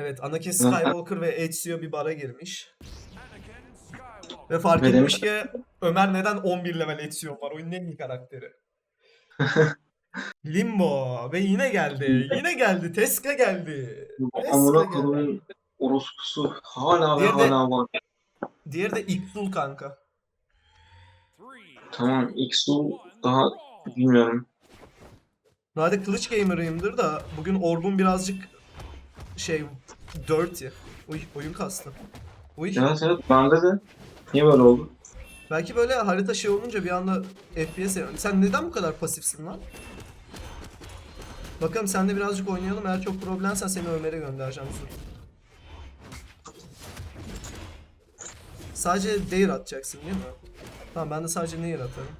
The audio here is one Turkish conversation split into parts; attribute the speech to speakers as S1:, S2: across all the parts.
S1: Evet Anakin Skywalker ve Ezio bir bara girmiş. Ve fark
S2: Ve
S1: etmiş ki Ömer neden 11 level Ezio var? Oyunun en iyi karakteri. Limbo ve yine geldi. Yine geldi. Teska geldi.
S2: Amına
S1: geldi.
S2: kodumun orospusu hala ve
S1: de-
S2: hala var.
S1: Diğeri de İktul kanka.
S2: Tamam Xu daha bilmiyorum.
S1: Normalde kılıç gamer'ıyımdır da bugün Orb'un birazcık şey dirty. Uy, oyun kastı. Uy.
S2: Evet evet bende de. Niye böyle oldu?
S1: Belki böyle harita şey olunca bir anda FPS yani. Sen neden bu kadar pasifsin lan? Bakalım sen de birazcık oynayalım. Eğer çok problemsen seni Ömer'e göndereceğim. Dur. Sadece Dair atacaksın değil mi? Tamam ben de sadece Nair atarım.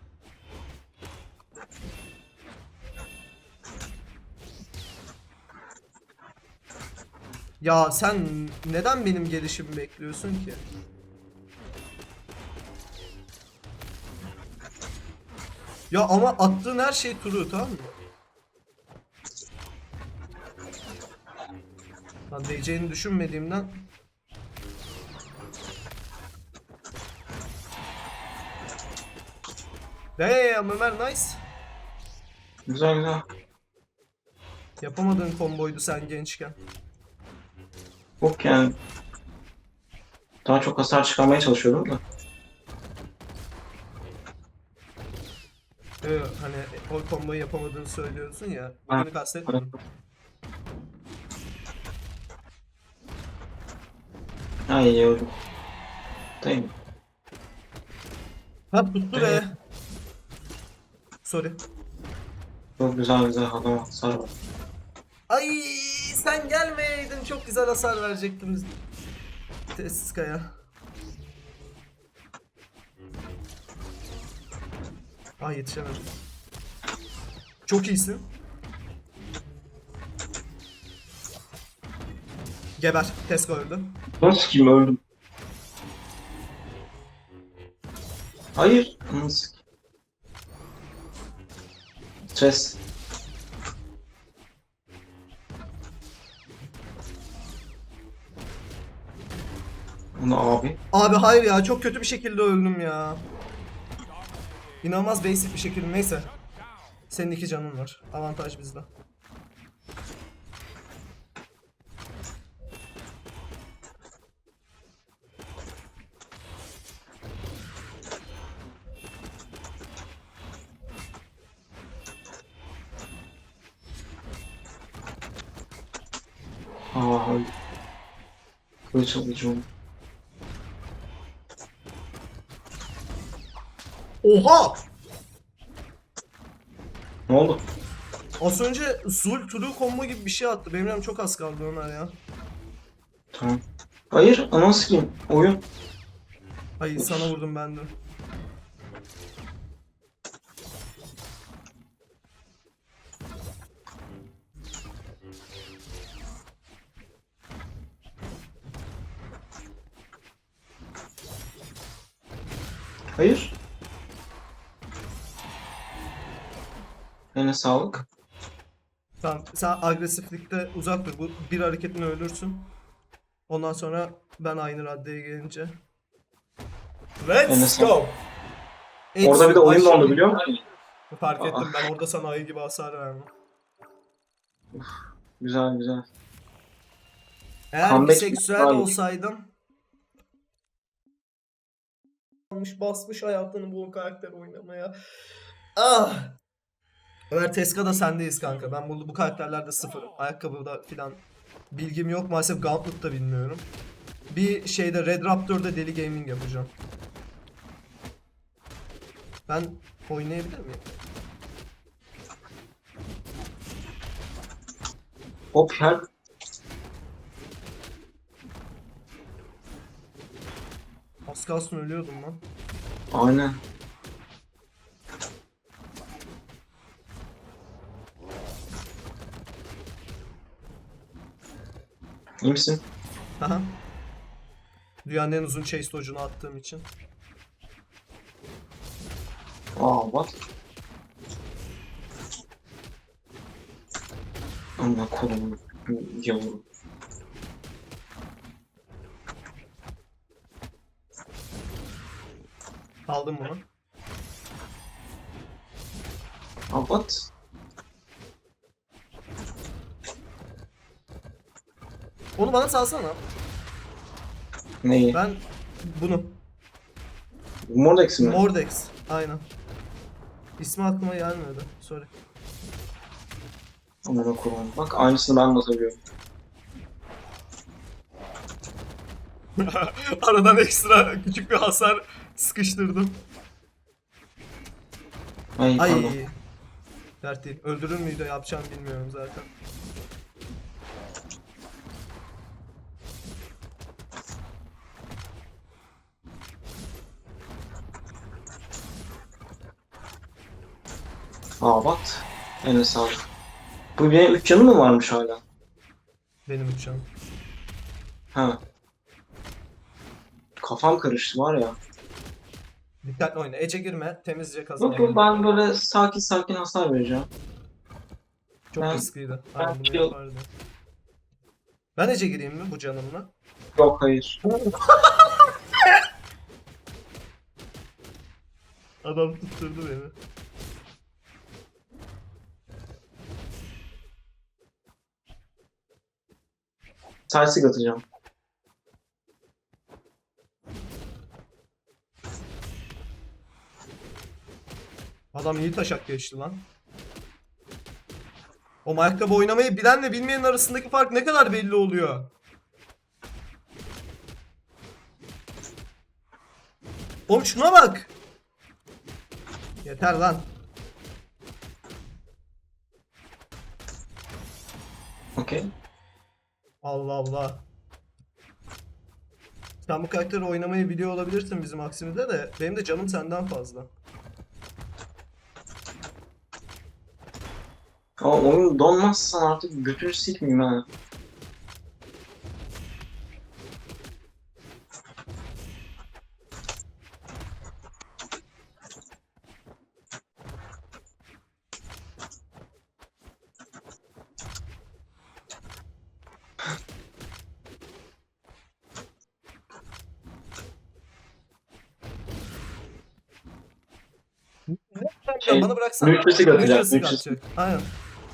S1: Ya sen neden benim gelişimi bekliyorsun ki? Ya ama attığın her şey true tamam mı? Lan değeceğini düşünmediğimden Damn Ömer nice.
S2: Güzel güzel.
S1: Yapamadığın komboydu sen gençken.
S2: Yok yani. Daha çok hasar çıkarmaya çalışıyordum da.
S1: Ee, hani o komboyu yapamadığını söylüyorsun ya.
S2: Ha.
S1: kastetmedim.
S2: Ha iyi öldüm. Değil mi?
S1: Ha tuttu be.
S2: Evet.
S1: Sorry.
S2: Çok güzel güzel adam hasar var.
S1: Ay sen gelmeydin çok güzel hasar verecektim. Teskaya. Ay yetişemedim. Çok iyisin. Geber. Tesko öldü.
S2: Nasıl kim öldüm? Hayır. Nasıl? Stres. Bunu abi.
S1: Abi hayır ya çok kötü bir şekilde öldüm ya. İnanılmaz basic bir şekilde neyse. Senin iki canın var. Avantaj bizde.
S2: Aa öldüm. Kılıç alacağım.
S1: Oha!
S2: Ne oldu?
S1: Az önce Zul True combo gibi bir şey attı. Benim çok az kaldı Ömer ya.
S2: Tamam. Hayır, anası kim? Oyun.
S1: Ay sana vurdum ben de.
S2: Sağlık.
S1: Tamam sen agresiflikte uzak dur. Bu bir hareketin ölürsün. Ondan sonra ben aynı raddeye gelince.
S2: Eline
S1: Let's go!
S2: Orada bir de oyun
S1: Aşağı-
S2: dondu biliyor musun?
S1: Fark ettim ben orada sana ayı gibi hasar verdim.
S2: Güzel güzel.
S1: Eğer
S2: Comeback
S1: biseksüel
S2: iyi.
S1: olsaydım almış basmış hayatını bu karakter oynamaya. Ah! Ömer Teska da sendeyiz kanka. Ben bu, bu karakterlerde sıfırım. Ayakkabıda filan bilgim yok. Maalesef Gauntlet da bilmiyorum. Bir şeyde Red Raptor'da deli gaming yapacağım. Ben oynayabilir miyim?
S2: Hop her
S1: Az kalsın ölüyordum lan.
S2: aynen. İyi misin?
S1: Aha. Dünyanın en uzun chase dodge'unu attığım için.
S2: Aa what? Ama kolum yavrum.
S1: Aldım bunu.
S2: Aa what?
S1: Onu bana salsana.
S2: Neyi?
S1: Ben bunu.
S2: Mordex mi?
S1: Mordex. Aynen. İsmi aklıma gelmedi. Sorry.
S2: Aman okuyayım. Bak aynısını ben de seviyorum.
S1: Aradan ekstra küçük bir hasar sıkıştırdım.
S2: Ay,
S1: Ay.
S2: pardon.
S1: Dert değil. Öldürür müydü yapacağım bilmiyorum zaten.
S2: Aa bak. Eline sağlık. Bu benim 3 canım mı varmış hala?
S1: Benim üç canım.
S2: Ha. Kafam karıştı var ya.
S1: Dikkatli oyna. Ece girme. Temizce kazanalım.
S2: yok ben böyle sakin sakin hasar vereceğim.
S1: Çok
S2: ben-
S1: riskliydi.
S2: ben
S1: bunu yapardı. Ben Ece gireyim mi bu canımla?
S2: Yok hayır.
S1: Adam tutturdu beni.
S2: Tersik atacağım.
S1: Adam iyi taşak geçti lan. O ayakkabı oynamayı bilenle bilmeyenin arasındaki fark ne kadar belli oluyor. Oğlum şuna bak. Yeter lan.
S2: Okey.
S1: Allah Allah. Sen bu karakteri oynamayı biliyor olabilirsin bizim aksimizde de benim de canım senden fazla.
S2: Ama oyun donmazsan artık götünü sikmeyeyim ha. Nutri Sig atacak,
S1: atacak. Aynen.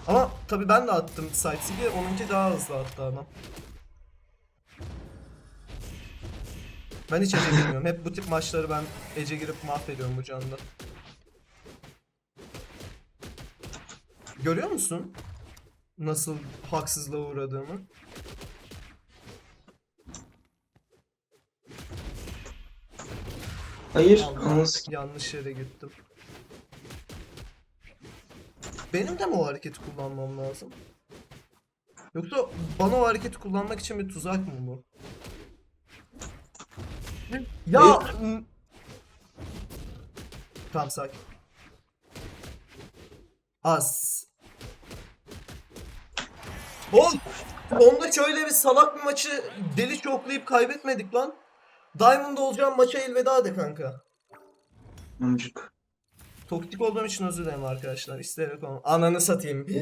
S1: Ama tabii ben de attım Sig'i. Onunki daha hızlı attı adam. Ben hiç Ece girmiyorum. Hep bu tip maçları ben Ece girip mahvediyorum bu canda. Görüyor musun? Nasıl haksızlığa uğradığımı?
S2: Hayır. Sik-
S1: yanlış yere gittim. Benim de mi o hareketi kullanmam lazım? Yoksa bana o hareketi kullanmak için bir tuzak mı bu? Ya! Tamam sakin. Az. Oğlum! Onda şöyle bir salak bir maçı deli çoklayıp kaybetmedik lan. Diamond olacağım maça elveda de kanka.
S2: Amcık.
S1: Toktik olduğum için özür dilerim arkadaşlar. İsteyerek olmam. Ananı satayım.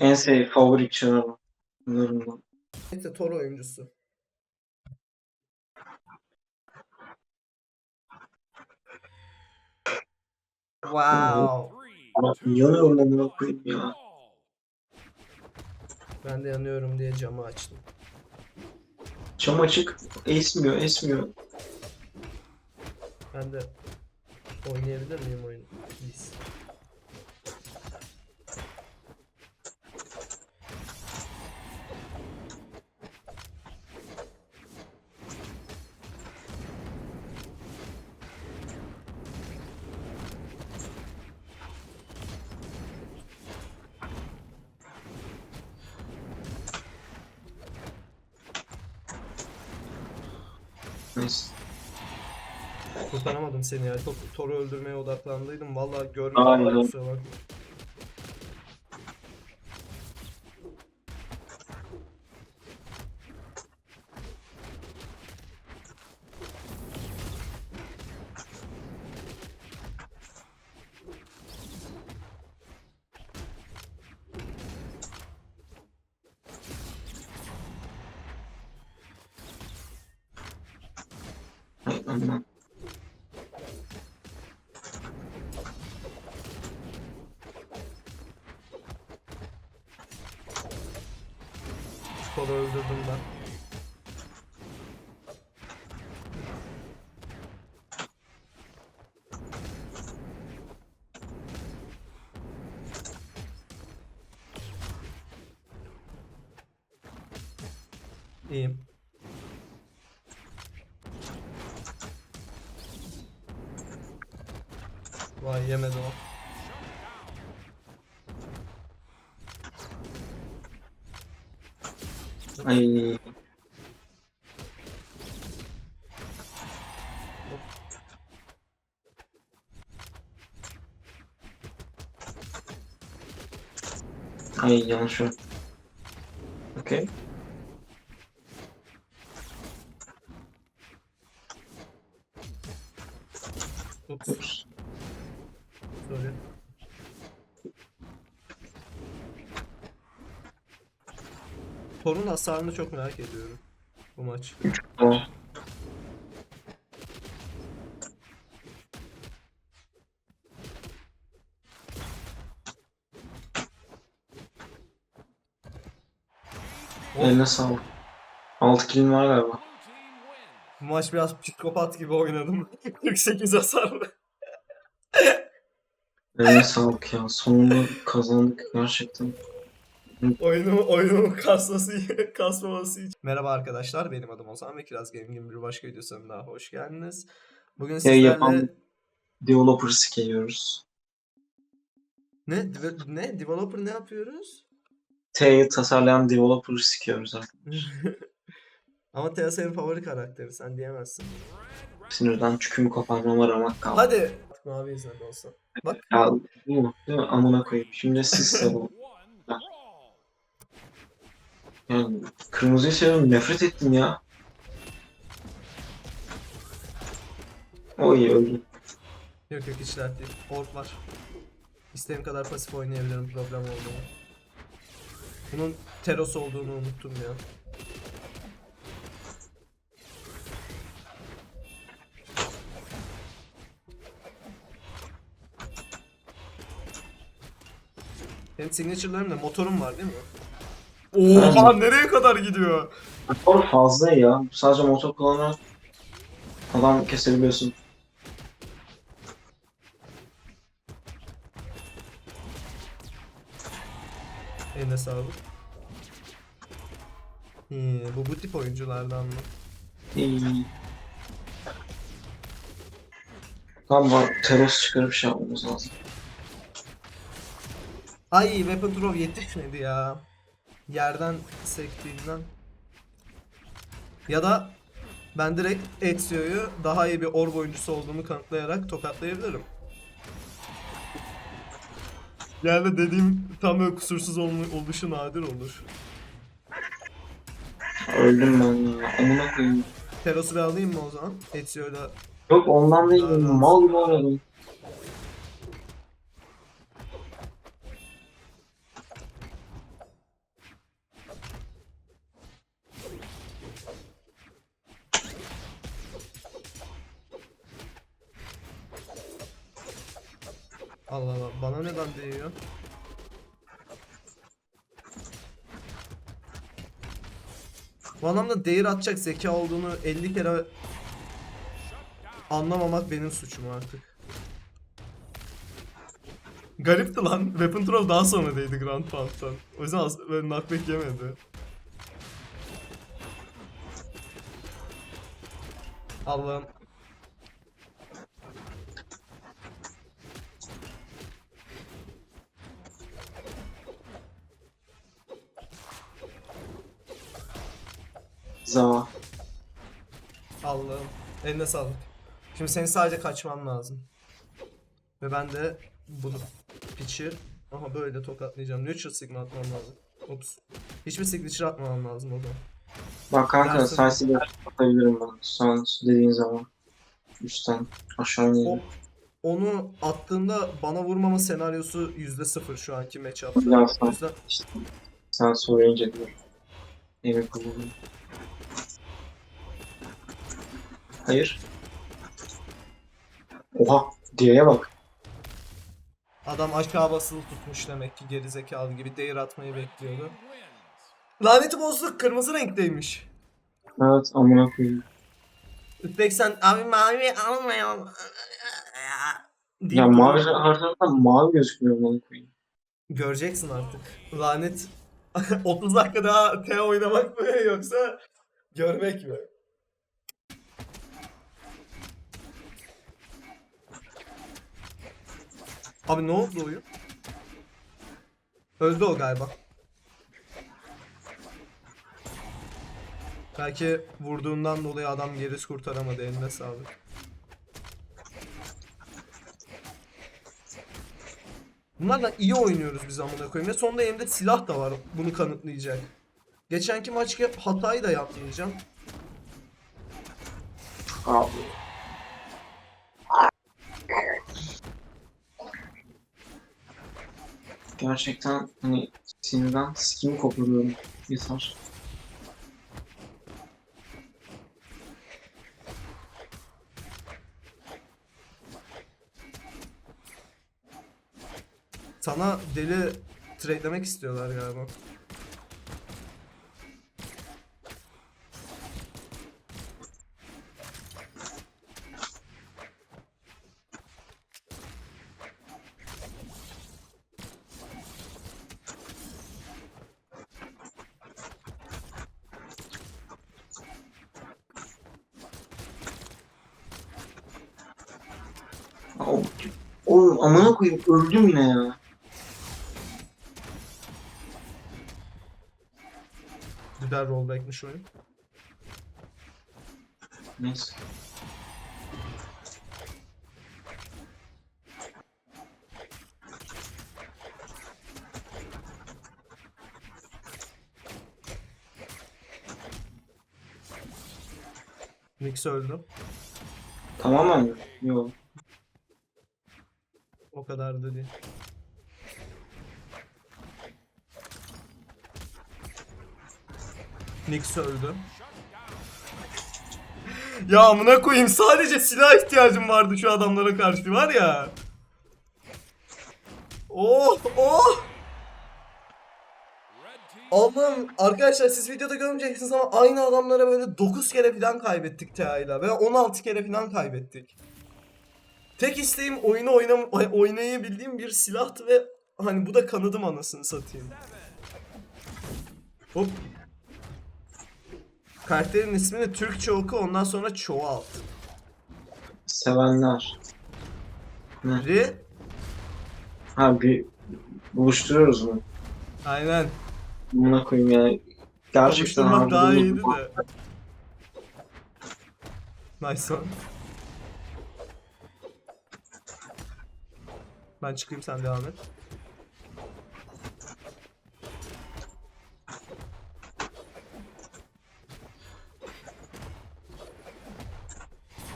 S2: En sevdiğim favori çağrı. Bunlarından.
S1: Neyse Tor oyuncusu. Wow.
S2: Yanıyorum koyayım ya.
S1: Ben de yanıyorum diye camı açtım.
S2: Cam açık. Esmiyor, esmiyor.
S1: Ben de oynayabilir miyim oyunu? Please.
S2: Neyse.
S1: Kurtaramadım seni ya. Çok Thor'u öldürmeye odaklandıydım. Vallahi
S2: Aynen.
S1: görmedim. Kusura bakma. Kolu öldürdüm ben.
S2: Ay yanlış oldu. Okey.
S1: Ups. sorry. Thor'un hasarını çok merak ediyorum bu maç.
S2: Tamam.
S1: Of,
S2: Eline sağlık. 6 kilim var galiba.
S1: bu maç biraz psikopat gibi oynadım. 48 hasarlı.
S2: Eline sağlık ya. Sonunda kazandık gerçekten.
S1: Oyunumu, oyunumu kasması, kasmaması için. Merhaba arkadaşlar, benim adım Ozan ve Kiraz Gaming'in bir başka videosuna daha hoş geldiniz. Bugün
S2: Ya
S1: sizlerle...
S2: yapan developer geliyoruz.
S1: Ne? Deve- Ne? Developer ne yapıyoruz?
S2: T'yi tasarlayan developer sikiyoruz artık.
S1: Ama Teo senin favori karakteri, sen diyemezsin.
S2: Sinirden çükümü koparmama ramak kaldı.
S1: Hadi! Mavi izlendi olsa. Bak,
S2: Ya bu mu? Değil mi? Amına koyayım. Şimdi siz savun. Yani kırmızıyı seviyorum. Nefret ettim ya. O iyi öldü.
S1: yok yok hiç dert değil. Ork var. İstediğim kadar pasif oynayabilirim problem oldu mu? Bunun Teros olduğunu unuttum ya. Benim signature'larım da motorum var değil mi? Oha nereye kadar gidiyor?
S2: Motor fazla ya. Sadece motor kullanarak adam kesebiliyorsun.
S1: Sağlık. Ee, bu bu tip oyunculardan mı?
S2: İyi. Tamam teros çıkarıp şey yapmamız lazım.
S1: Ay Weapon Throw yetişmedi ya. Yerden sektiğinden. Ya da ben direkt Ezio'yu daha iyi bir orb oyuncusu olduğumu kanıtlayarak tokatlayabilirim. Yani dediğim tam böyle kusursuz olma- oluşu nadir olur.
S2: Öldüm ben ya. Amına koyayım.
S1: Teros'u bir alayım mı o zaman? Ezio'yla
S2: Yok ondan değil. Mal gibi oynadım.
S1: Allah Allah bana neden değiyor? Bu adamda değer atacak zeka olduğunu 50 kere anlamamak benim suçum artık. Garipti lan. Weapon Throw daha sonra değdi Grand Pound'dan. O yüzden böyle knockback yemedi. Allah'ım.
S2: Za.
S1: Allah'ım. Eline sağlık. Şimdi senin sadece kaçman lazım. Ve ben de bunu piçi aha böyle tokatlayacağım. Neutral sigma atmam lazım. Ops. Hiçbir signature atmamam lazım o zaman.
S2: Bak kanka
S1: Dersin.
S2: sensiz atabilirim ben. Sen dediğin zaman. Üstten aşağı
S1: O,
S2: inelim.
S1: onu attığında bana vurmama senaryosu %0 şu anki matchup'ta.
S2: Ya
S1: O
S2: sen,
S1: yüzden
S2: sen söyleyince diyor. Emin kullanım. Hayır. Oha. Diye'ye bak.
S1: adam aşağı basılı tutmuş demek ki gerizekalı gibi değer atmayı bekliyordu. Laneti bozduk. Kırmızı renkteymiş.
S2: Evet amına koyayım.
S1: Ütlek sen abi mavi almayalım. deyip
S2: Ya mavi haritada mavi gözükmüyor amına koyayım.
S1: Göreceksin artık. Lanet 30 dakika daha T oynamak mı yoksa görmek mi? Abi ne oldu oyun? Öldü o galiba. Belki vurduğundan dolayı adam gerisi kurtaramadı eline sağlık. Bunlarla iyi oynuyoruz biz amına koyayım ve sonunda elimde silah da var bunu kanıtlayacak. Geçenki maç hatayı da yapmayacağım.
S2: Abi. Gerçekten hani sinirden sikimi koparıyorum. Yeter.
S1: Sana deli trade'lemek istiyorlar galiba.
S2: Oğlum amına koyayım öldüm yine ya.
S1: Güzel rollback'miş oyun.
S2: Neyse.
S1: Nix öldü.
S2: Tamamen mi? Yok.
S1: O kadar da değil. Nix öldü. ya amına koyayım sadece silah ihtiyacım vardı şu adamlara karşı var ya. Oh oh. Allah'ım arkadaşlar siz videoda görmeyeceksiniz ama aynı adamlara böyle 9 kere falan kaybettik TA ile veya 16 kere falan kaybettik. Tek isteğim oyunu oynam oy- oynayabildiğim bir silahtı ve hani bu da kanadım anasını satayım. Hop. Karakterin ismini Türkçe oku ondan sonra çoğalt.
S2: Sevenler. Ne? Ha bir buluşturuyoruz mu?
S1: Aynen.
S2: Amına koyayım yani. Gerçekten
S1: Kavuşturmak
S2: abi
S1: daha iyiydi de. Nice one. Ben çıkayım sen devam et.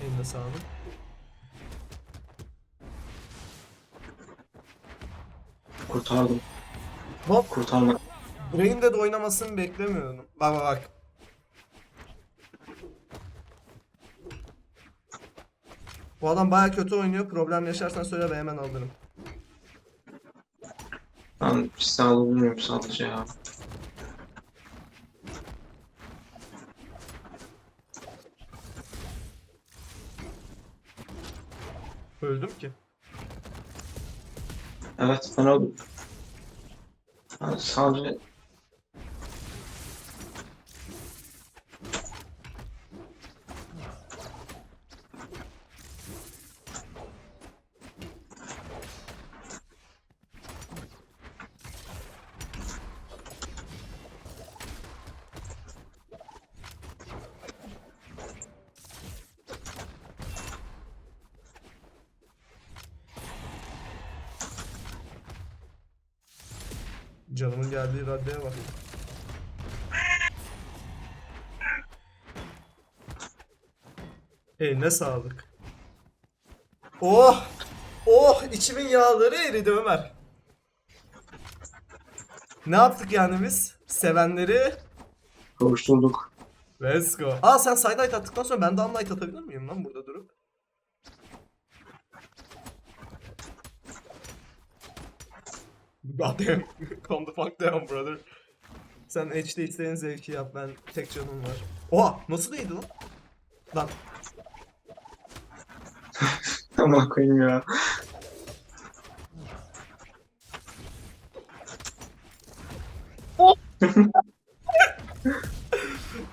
S1: Eline sağlık.
S2: Kurtardım.
S1: Hop.
S2: Kurtarmak.
S1: Brain Dead oynamasını beklemiyordum. Bak bak bak. Bu adam baya kötü oynuyor. Problem yaşarsan söyle ve hemen alırım.
S2: Ben silahlı bilmiyorum sadece ya.
S1: Öldüm ki.
S2: Evet ben öldüm. Ben sadece
S1: Canımın geldiği raddeye bak. Eline sağlık. Oh! Oh! içimin yağları eridi Ömer. Ne yaptık yani biz? Sevenleri
S2: kavuşturduk.
S1: Let's go. Aa sen side light attıktan sonra ben de unlight atabilir miyim lan burada durup? Goddamn. Calm the fuck down brother. Sen HD istediğin zevki yap ben tek canım var. Oha nasıl değdi lan? Lan
S2: Ama koyayım ya.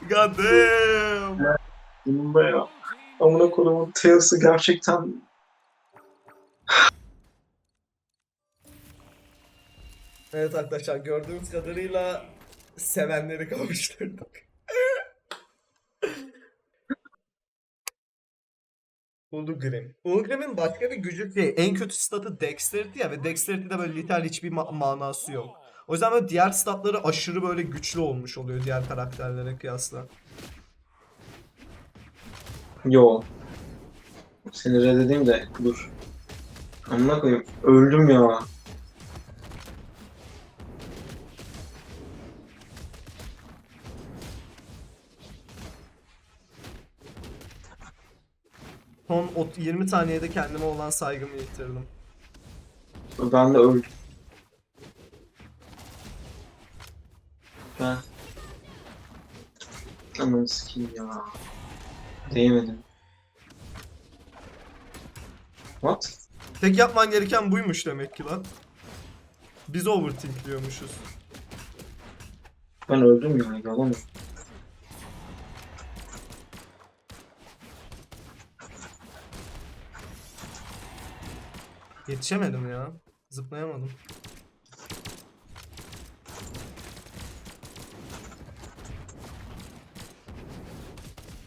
S1: god damn.
S2: Bunun baya. Amına koyduğumun Tails'ı gerçekten
S1: Evet arkadaşlar gördüğümüz kadarıyla sevenleri kavuşturduk. Ulgrim. Ulgrim'in başka bir gücü değil. En kötü statı Dexterity ya ve Dexterity'de böyle literal hiçbir ma- manası yok. O yüzden böyle diğer statları aşırı böyle güçlü olmuş oluyor diğer karakterlere kıyasla.
S2: Yo. Seni reddedeyim de dur. Amına koyayım. Öldüm ya.
S1: Son ot- 20 saniyede kendime olan saygımı yitirdim.
S2: Ben de öldüm. Ben... Ananı sikeyim ya. Değmedim. What?
S1: Tek yapman gereken buymuş demek ki lan. Biz overthinkliyormuşuz.
S2: Ben öldüm ya. Yalan.
S1: Yetişemedim ya. Zıplayamadım.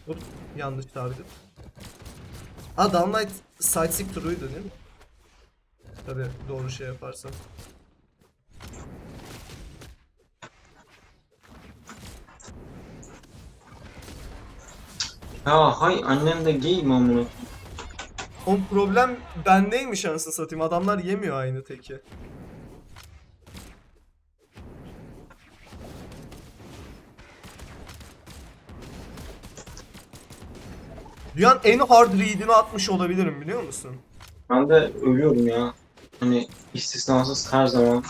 S1: Dur, yanlış target. Aa Downlight Sightseek turuydu değil mi? Tabi doğru şey yaparsan.
S2: Ya hay annem de gay mi amına?
S1: O problem bendeymiş anasını satayım. Adamlar yemiyor aynı teki. Dünyanın en hard read'ini atmış olabilirim biliyor musun?
S2: Ben de ölüyorum ya. Hani istisnasız her zaman.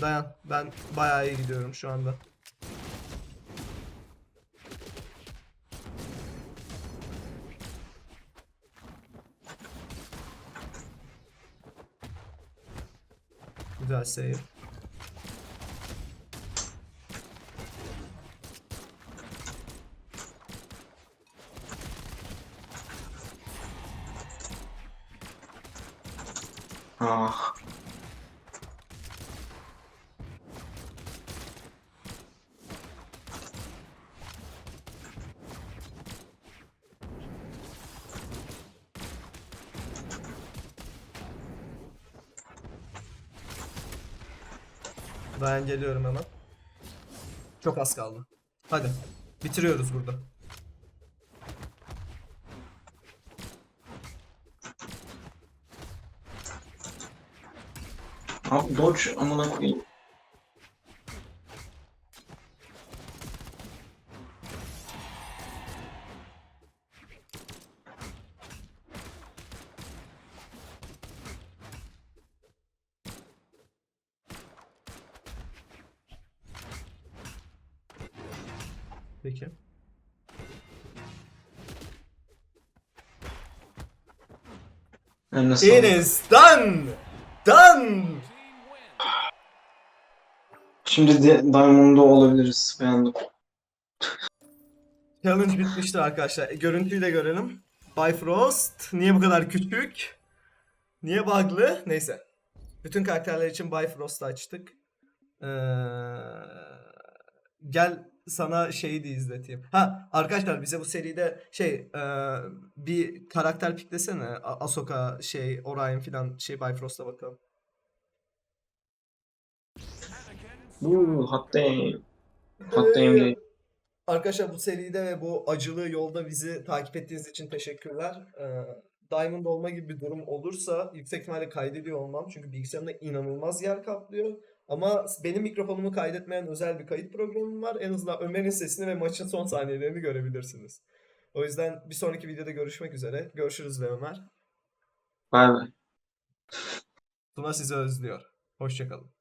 S1: Dayan. Ben bayağı iyi gidiyorum şu anda. Güzel save. Geliyorum hemen. Çok az kaldı. Hadi. Bitiriyoruz burada.
S2: Abi dodge amına koyayım. Nasıl
S1: It is done! Done!
S2: Şimdi de Diamond'da olabiliriz. Beğendim.
S1: Challenge bitmiştir arkadaşlar. E, görüntüyü de görelim. Bifrost. Niye bu kadar küçük? Niye bug'lı? Neyse. Bütün karakterler için Bifrost'u açtık. Ee, gel sana şeyi de izleteyim. Ha arkadaşlar bize bu seride şey e, bir karakter piklesene. A- Ahsoka şey Orion filan şey Bifrost'a bakalım.
S2: Uuu damn day.
S1: Arkadaşlar bu seride ve bu acılı yolda bizi takip ettiğiniz için teşekkürler. Ee, Diamond olma gibi bir durum olursa yüksek ihtimalle kaydediyor olmam. Çünkü bilgisayarımda inanılmaz yer kaplıyor. Ama benim mikrofonumu kaydetmeyen özel bir kayıt programım var. En azından Ömer'in sesini ve maçın son saniyelerini görebilirsiniz. O yüzden bir sonraki videoda görüşmek üzere. Görüşürüz ve Ömer.
S2: Bay bay.
S1: Tuna sizi özlüyor. Hoşçakalın.